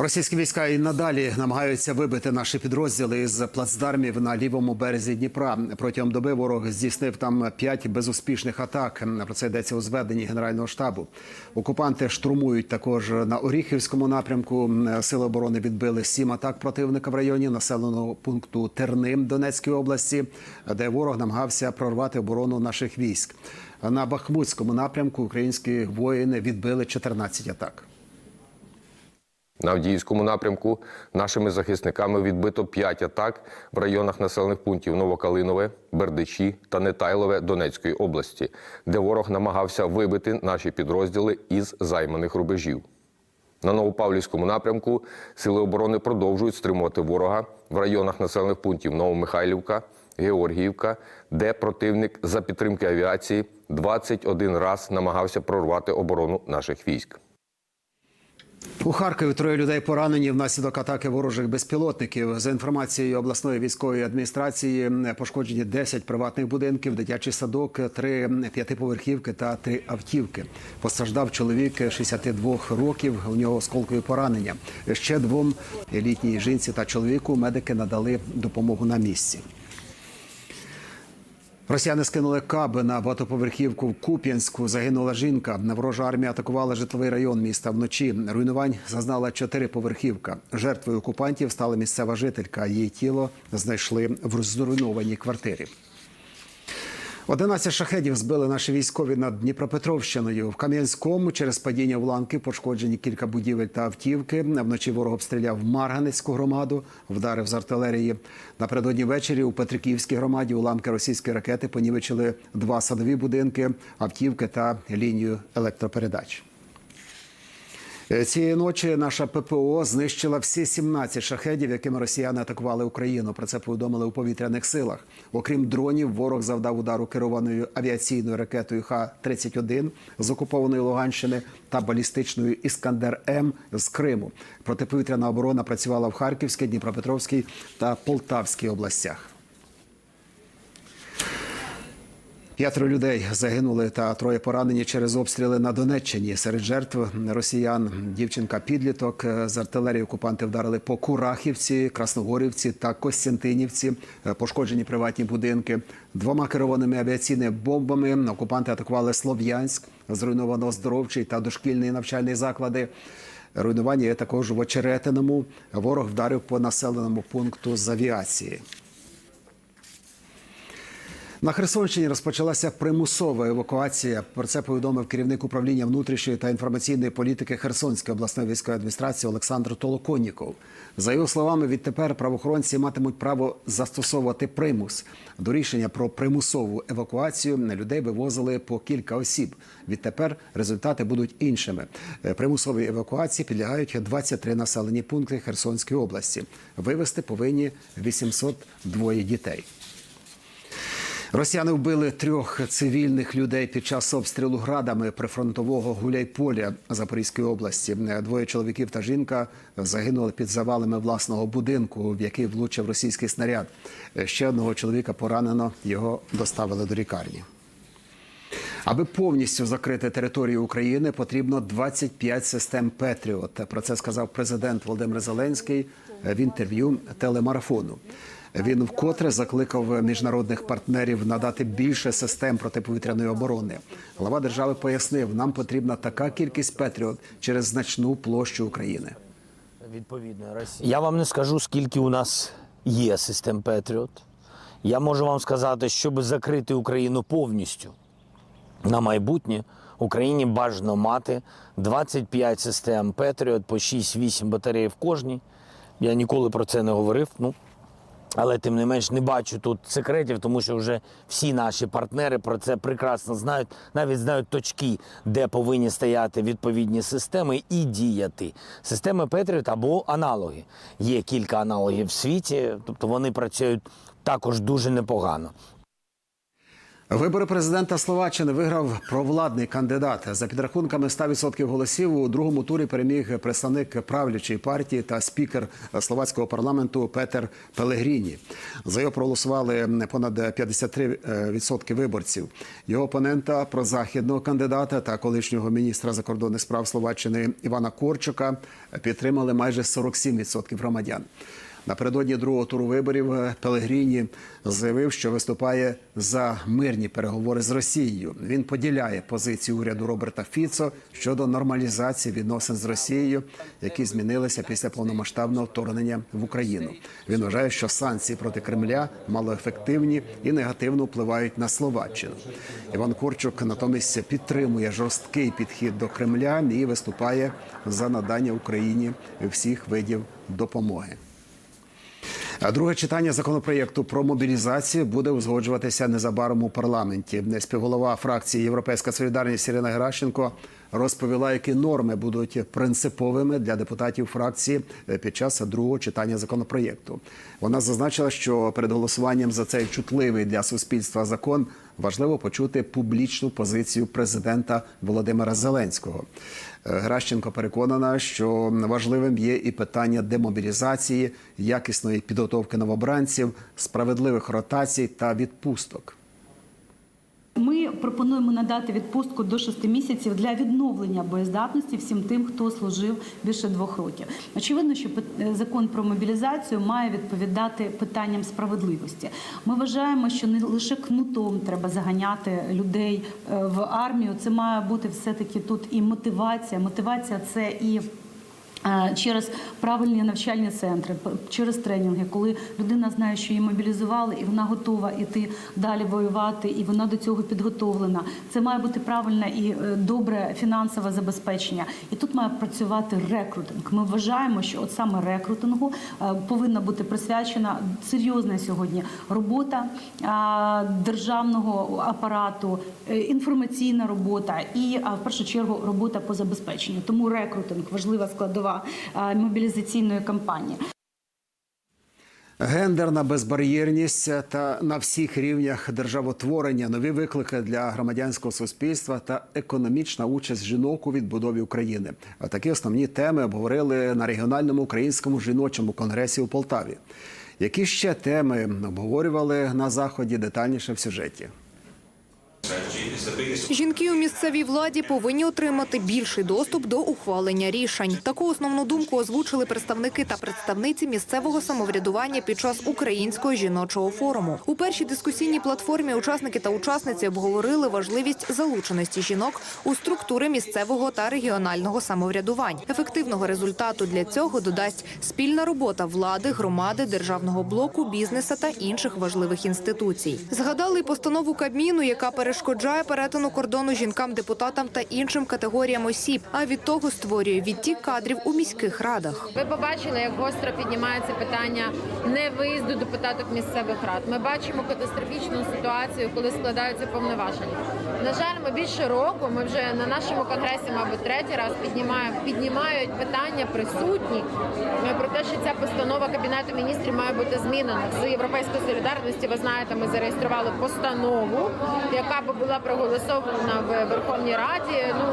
Російські війська і надалі намагаються вибити наші підрозділи з плацдармів на лівому березі Дніпра. Протягом доби ворог здійснив там п'ять безуспішних атак. Про це йдеться у зведенні Генерального штабу. Окупанти штурмують також на Оріхівському напрямку. Сили оборони відбили сім атак противника в районі населеного пункту Терним Донецької області, де ворог намагався прорвати оборону наших військ. На Бахмутському напрямку українські воїни відбили 14 атак. На Авдіївському напрямку нашими захисниками відбито 5 атак в районах населених пунктів Новокалинове, Бердичі та Нетайлове Донецької області, де ворог намагався вибити наші підрозділи із займаних рубежів. На Новопавлівському напрямку сили оборони продовжують стримувати ворога в районах населених пунктів Новомихайлівка, Георгіївка, де противник за підтримки авіації 21 раз намагався прорвати оборону наших військ. У Харкові троє людей поранені внаслідок атаки ворожих безпілотників. За інформацією обласної військової адміністрації, пошкоджені 10 приватних будинків, дитячий садок, три п'ятиповерхівки та три автівки. Постраждав чоловік 62 років. У нього осколкові поранення. Ще двом літній жінці та чоловіку медики надали допомогу на місці. Росіяни скинули каби на багатоповерхівку в Куп'янську. Загинула жінка. Ворожа армія атакувала житловий район міста вночі. Руйнувань зазнала чотириповерхівка. Жертвою окупантів стала місцева жителька. Її тіло знайшли в зруйнованій квартирі. 11 шахедів збили наші військові над Дніпропетровщиною. В Кам'янському через падіння уламків пошкоджені кілька будівель та автівки. Вночі ворог обстріляв Марганецьку громаду, вдарив з артилерії. Напередодні ввечері у Петриківській громаді уламки російської ракети понівечили два садові будинки, автівки та лінію електропередач. Е, Цієї ночі наша ППО знищила всі 17 шахедів, якими росіяни атакували Україну. Про це повідомили у повітряних силах. Окрім дронів, ворог завдав удару керованою авіаційною ракетою Х-31 з окупованої Луганщини та балістичною Іскандер М з Криму. Протиповітряна оборона працювала в Харківській, Дніпропетровській та Полтавській областях. П'ятеро людей загинули та троє поранені через обстріли на Донеччині. Серед жертв росіян дівчинка підліток з артилерії окупанти вдарили по Курахівці, Красногорівці та Костянтинівці. Пошкоджені приватні будинки. Двома керованими авіаційними бомбами окупанти атакували Слов'янськ, зруйновано оздоровчий та дошкільний навчальні заклади. Руйнування є також в Очеретиному. Ворог вдарив по населеному пункту з авіації. На Херсонщині розпочалася примусова евакуація. Про це повідомив керівник управління внутрішньої та інформаційної політики Херсонської обласної військової адміністрації Олександр Толоконніков. За його словами, відтепер правоохоронці матимуть право застосовувати примус. До рішення про примусову евакуацію людей вивозили по кілька осіб. Відтепер результати будуть іншими. Е, Примусовій евакуації підлягають 23 населені пункти Херсонської області. Вивезти повинні 802 дітей. Росіяни вбили трьох цивільних людей під час обстрілу градами прифронтового Гуляйполя Запорізької області. Двоє чоловіків та жінка загинули під завалами власного будинку, в який влучив російський снаряд. Ще одного чоловіка поранено. Його доставили до лікарні. Аби повністю закрити територію України, потрібно 25 систем Петріот. Про це сказав президент Володимир Зеленський в інтерв'ю телемарафону. Він вкотре закликав міжнародних партнерів надати більше систем протиповітряної оборони. Глава держави пояснив, нам потрібна така кількість Петріот через значну площу України. Відповідно, Росія. Я вам не скажу, скільки у нас є систем Петріот. Я можу вам сказати, щоб закрити Україну повністю на майбутнє, Україні бажано мати 25 систем Петріот по 6-8 батарей в кожній. Я ніколи про це не говорив. Ну, але тим не менш не бачу тут секретів, тому що вже всі наші партнери про це прекрасно знають, навіть знають точки, де повинні стояти відповідні системи і діяти. Системи Петріот або аналоги. Є кілька аналогів в світі, тобто вони працюють також дуже непогано. Вибори президента Словаччини виграв провладний кандидат. За підрахунками 100% голосів у другому турі переміг представник правлячої партії та спікер словацького парламенту Петер Пелегріні. За його проголосували понад 53% виборців. Його опонента прозахідного кандидата та колишнього міністра закордонних справ Словаччини Івана Корчука підтримали майже 47% громадян. Напередодні другого туру виборів Пелегріні заявив, що виступає за мирні переговори з Росією. Він поділяє позицію уряду Роберта Фіцо щодо нормалізації відносин з Росією, які змінилися після повномасштабного вторгнення в Україну. Він вважає, що санкції проти Кремля малоефективні і негативно впливають на Словаччину. Іван Корчук натомість підтримує жорсткий підхід до Кремля і виступає за надання Україні всіх видів допомоги. Друге читання законопроєкту про мобілізацію буде узгоджуватися незабаром у парламенті. Співголова фракції Європейська Солідарність Ірина Геращенко розповіла, які норми будуть принциповими для депутатів фракції під час другого читання законопроєкту. Вона зазначила, що перед голосуванням за цей чутливий для суспільства закон важливо почути публічну позицію президента Володимира Зеленського. Гращенко переконана, що важливим є і питання демобілізації, якісної підготовки новобранців, справедливих ротацій та відпусток. Пропонуємо надати відпустку до 6 місяців для відновлення боєздатності всім тим, хто служив більше двох років. Очевидно, що пит- закон про мобілізацію має відповідати питанням справедливості. Ми вважаємо, що не лише кнутом треба заганяти людей е, в армію. Це має бути все таки тут і мотивація. Мотивація це і. Е, Через правильні навчальні центри, через тренінги, коли людина знає, що її мобілізували, і вона готова іти далі воювати, і вона до цього підготовлена. Це має бути правильне і е, добре фінансове забезпечення. І тут має працювати рекрутинг. Ми вважаємо, що от саме рекрутингу е, повинна бути присвячена серйозна сьогодні робота державного апарату, інформаційна робота і в першу чергу робота по забезпеченню. Тому рекрутинг важлива складова е, мобілізаційної кампанії. Гендерна безбар'єрність та на всіх рівнях державотворення, нові виклики для громадянського суспільства та економічна участь жінок у відбудові України. А такі основні теми обговорили на регіональному українському жіночому конгресі у Полтаві. Які ще теми обговорювали на заході детальніше в сюжеті? Жінки у місцевій владі повинні отримати більший доступ до ухвалення рішень. Таку основну думку озвучили представники та представниці місцевого самоврядування під час українського жіночого форуму. У першій дискусійній платформі учасники та учасниці обговорили важливість залученості жінок у структури місцевого та регіонального самоврядувань. Ефективного результату для цього додасть спільна робота влади, громади, державного блоку, бізнеса та інших важливих інституцій. Згадали постанову Кабміну, яка перешкоджає перетину кордону жінкам-депутатам та іншим категоріям осіб, а від того створює відтік кадрів у міських радах. Ви побачили, як гостро піднімається питання невиїзду депутаток місцевих рад. Ми бачимо катастрофічну ситуацію, коли складаються повноваження. На жаль, ми більше року. Ми вже на нашому конгресі, мабуть, третій раз піднімаємо піднімають питання присутні е, про те, що ця постанова кабінету міністрів має бути змінена з європейської солідарності. Ви знаєте, ми зареєстрували постанову, яка би була проголосована в Верховній Раді. Ну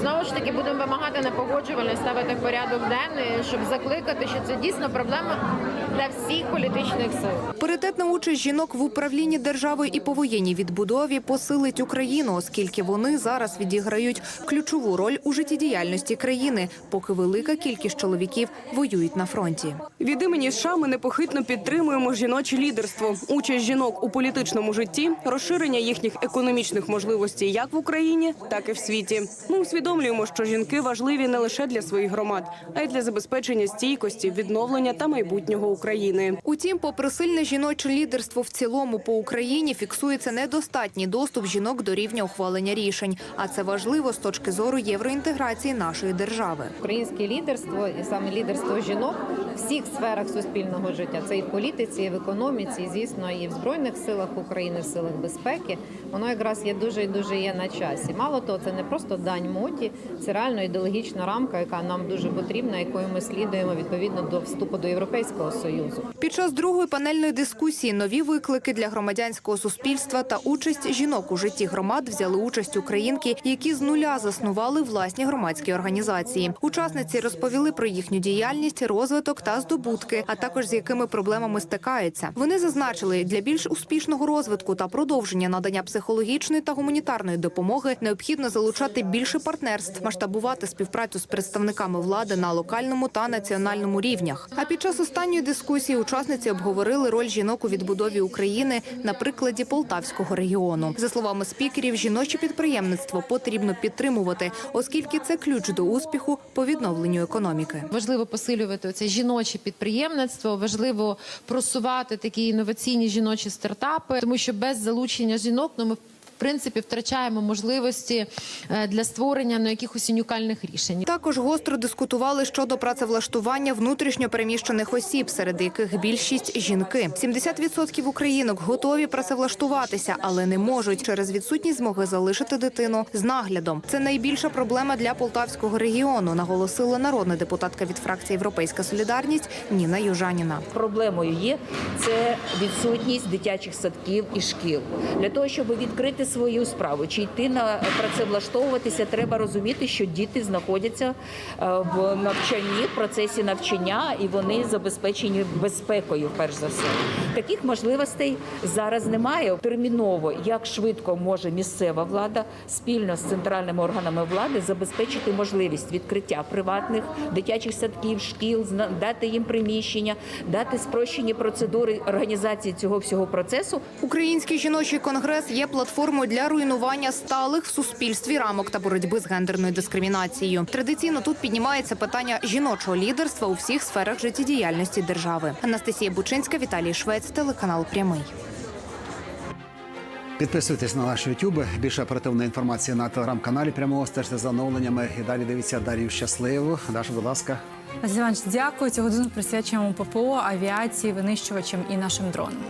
знову ж таки будемо вимагати на погоджувальне ставити в порядок денний, щоб закликати, що це дійсно проблема для всіх політичних сил. Паритетна участь жінок в управлінні державою і повоєнній відбудові посилить Україну, оскільки вони зараз відіграють ключову роль у життєдіяльності країни, поки велика кількість чоловіків воюють на фронті. Від імені США ми непохитно підтримуємо жіноче лідерство, участь жінок у політичному житті, розширення їхніх економічних можливостей як в Україні, так і в світі. Ми усвідомлюємо, що жінки важливі не лише для своїх громад, а й для забезпечення стійкості, відновлення та майбутнього України. Утім, попри сильне жіноче лідерство в цілому по Україні, фіксується недостатній доступ жінок до рівня ухвалення рішень. А це важливо з точки зору євроінтеграції нашої держави. Українське лідерство і саме лідерство жінок в всіх сферах суспільного життя. Це і в політиці, і в економіці, і звісно, і в збройних силах України, в силах безпеки. Воно якраз є дуже і дуже є на часі. Мало того, це не просто дань моді, це реально ідеологічна рамка, яка нам дуже потрібна, якою ми слідуємо відповідно до вступу до Європейського союзу. Під час другої панельної дискусії нові виклики для громадянського суспільства та участь жінок у житті громад взяли участь українки, які з нуля заснували власні громадські організації. Учасниці розповіли про їхню діяльність, розвиток та здобутки, а також з якими проблемами стикаються. Вони зазначили, для більш успішного розвитку та продовження надання психологічної та гуманітарної допомоги необхідно залучати більше партнерств, масштабувати співпрацю з представниками влади на локальному та національному рівнях. А під час останньої дискусії учасниці обговорили роль жінок у відбудові України на прикладі Полтавського регіону. За словами спікерів, жіноче підприємництво потрібно підтримувати, оскільки це ключ до успіху по відновленню економіки. Важливо посилювати це жіноче підприємництво, важливо просувати такі інноваційні жіночі стартапи, тому що без залучення жінок ну, ми принципі втрачаємо можливості е, для створення ну, якихось унікальних рішень. Також гостро дискутували щодо працевлаштування внутрішньо переміщених осіб, серед яких більшість жінки. 70% українок готові працевлаштуватися, але не можуть через відсутність змоги залишити дитину з наглядом. Це найбільша проблема для полтавського регіону, наголосила народна депутатка від фракції Європейська Солідарність Ніна Южаніна. Проблемою є це відсутність дитячих садків і шкіл. Для того, щоб відкрити свою справу чи йти на працевлаштовуватися, треба розуміти, що діти знаходяться е, в навчанні, в процесі навчання, і вони забезпечені безпекою. Перш за все, таких можливостей зараз немає. Терміново як швидко може місцева влада спільно з центральними органами влади забезпечити можливість відкриття приватних дитячих садків, шкіл, дати їм приміщення, дати спрощені процедури організації цього всього процесу. Український жіночий конгрес є платформою для руйнування сталих в суспільстві рамок та боротьби з гендерною дискримінацією. Традиційно тут піднімається питання жіночого лідерства у всіх сферах життєдіяльності держави. Анастасія Бучинська, Віталій Швець, телеканал Прямий. Підписуйтесь на наш YouTube. Більше оперативної інформації на телеграм-каналі. Прямого стежте за оновленнями. І далі дивіться Дар'ю Щасливу. Даша, будь ласка. Василь Іванович, дякую. Цю годину присвячуємо ППО, авіації, винищувачам і нашим дронам.